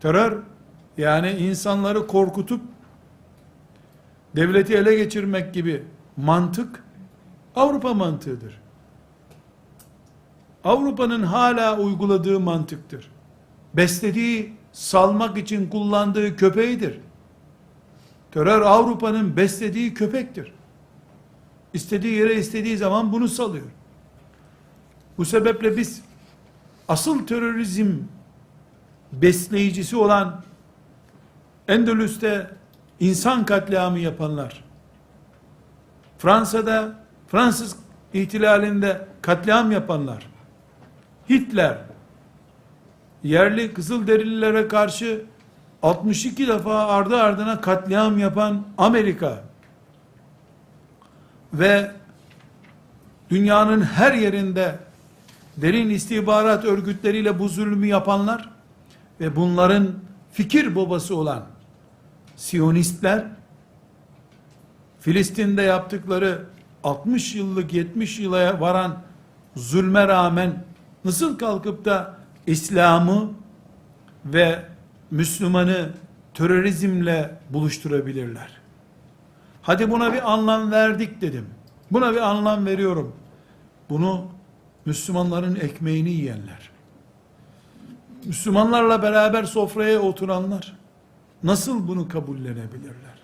Terör yani insanları korkutup devleti ele geçirmek gibi mantık Avrupa mantığıdır. Avrupa'nın hala uyguladığı mantıktır. Beslediği, salmak için kullandığı köpeğidir. Terör Avrupa'nın beslediği köpektir. İstediği yere istediği zaman bunu salıyor. Bu sebeple biz asıl terörizm besleyicisi olan Endülüs'te insan katliamı yapanlar, Fransa'da Fransız ihtilalinde katliam yapanlar, Hitler, yerli Kızılderililere karşı 62 defa ardı ardına katliam yapan Amerika. Ve dünyanın her yerinde derin istihbarat örgütleriyle bu zulmü yapanlar ve bunların fikir babası olan Siyonistler Filistin'de yaptıkları 60 yıllık 70 yıla varan zulme rağmen nasıl kalkıp da İslam'ı ve Müslümanı terörizmle buluşturabilirler? Hadi buna bir anlam verdik dedim. Buna bir anlam veriyorum. Bunu Müslümanların ekmeğini yiyenler, Müslümanlarla beraber sofraya oturanlar nasıl bunu kabullenebilirler?